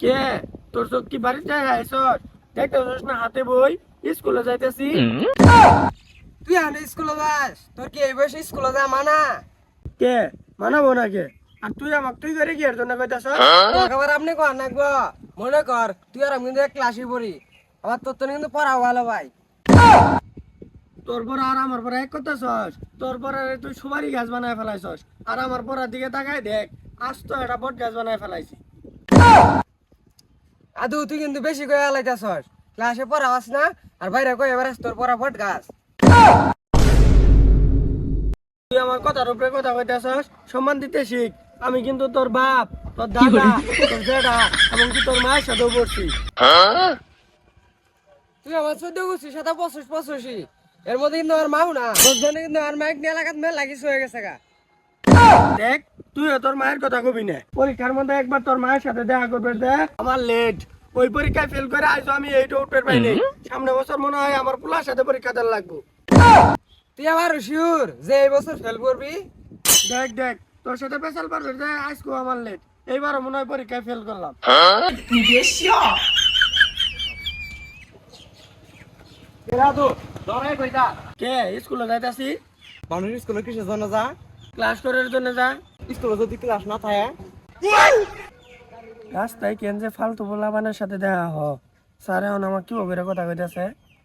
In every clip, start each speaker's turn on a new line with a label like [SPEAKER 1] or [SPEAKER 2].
[SPEAKER 1] কে? তোর চোখ কি বাড়ির জায়গায়? আইসস দেখতেছিস না হাতে বই স্কুলে যাইতেছি।
[SPEAKER 2] তুই আনে স্কুলে যাস তোর কি এই বয়সে স্কুলে যা মানা?
[SPEAKER 1] কে? মানাবো না কে আর তুই আমাক তুই করে কি এর জন্য কইতাছ?
[SPEAKER 2] একেবারে আপনি কর নাকবো মনে কর তুই আর আমি কিন্তু এক ক্লাসে পড়ি। আমার তোর তো কিন্তু পড়া ভালো ভাই।
[SPEAKER 1] তোর পর আর আমার পর এক কথা ছস তোর পর তুই সুপারি গাছ বানায় ফেলাইছস। আর আমার পরার দিকে তাকাই দেখ আজ তো একটা বট গাছ বানায় ফেলাইছি।
[SPEAKER 2] আদু তুই কিন্তু বেশি কয়ে আলাইতাছস ক্লাসে পড়াবাস না আর বাইরে কয়ে এবার তোর পড়া ফট গাছ।
[SPEAKER 1] তুই আমার কথার উপরে কথা কইতাছস সম্মান দিতে শিখ। আমি কিন্তু তোর বাপ তোর দাদা তোর জেঠা এমনকি তোর মায়ের সাথেও পড়ছি।
[SPEAKER 2] তুই আমার চোদ্দ গুছিস সাথে পঁচিশ পঁচিশি। এর মধ্যে কিন্তু আমার মাও না। তোর জন্য কিন্তু আমার মাইক নিয়ে এলাকাত মেল লাগিস হয়ে গেছে গা।
[SPEAKER 1] দেখ তুই তোর মায়ের কথা কবি না। পরীক্ষার মধ্যে একবার তোর মায়ের সাথে দেখা করবে দেখ আমার লেট ওই পরীক্ষায় ফেল করে আজ আমি এইটা উঠতে পাইনি। সামনে বছর মনে হয় আমার পোলার সাথে পরীক্ষা দেওয়ার লাগবো।
[SPEAKER 2] তুই আমার শিওর যে এই বছর ফেল করবি?
[SPEAKER 1] দেখ দেখ তোর সাথে পেশাল পারবে দেখ আজকেও আমার লেট এইবারও মনে হয় পরীক্ষায় ফেল করলাম। কে স্কুলে যাইতাছি?
[SPEAKER 2] মানুষ স্কুলে কিসের জন্য যা?
[SPEAKER 1] ক্লাস করার জন্য
[SPEAKER 2] স্কুলে যদি ক্লাস না থাকে।
[SPEAKER 1] রাস্তায় কেন যে ফালতু পোলাবানের সাথে দেখা হ স্যার এখন আমার কি কথা কইতাছে?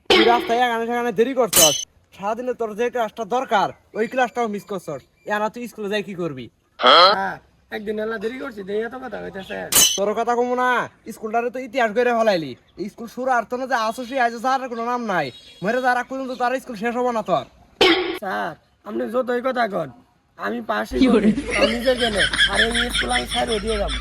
[SPEAKER 2] তুই রাস্তায় এখানে সেখানে দেরি করছস। সারাদিনে তোর যে ক্লাসটা দরকার ওই ক্লাসটাও মিস করছস। এনা তুই স্কুলে যাই কি করবি?
[SPEAKER 1] হ্যাঁ একদিন এলা দেরি করছি দেই এত কথা কইতাছে।
[SPEAKER 2] তোর কথা কমু না স্কুলটারে তো ইতিহাস করে ফেলাইলি। স্কুল শুরু আর তো না যে আসছি আজ আর কোনো নাম নাই। মরে যারা পর্যন্ত তার স্কুল শেষ হব না তোর।
[SPEAKER 1] স্যার আপনি যতই কথা কন আমি পাশে আমি যে গেলে আর এই স্কুল আমি স্যার দিয়ে যাব।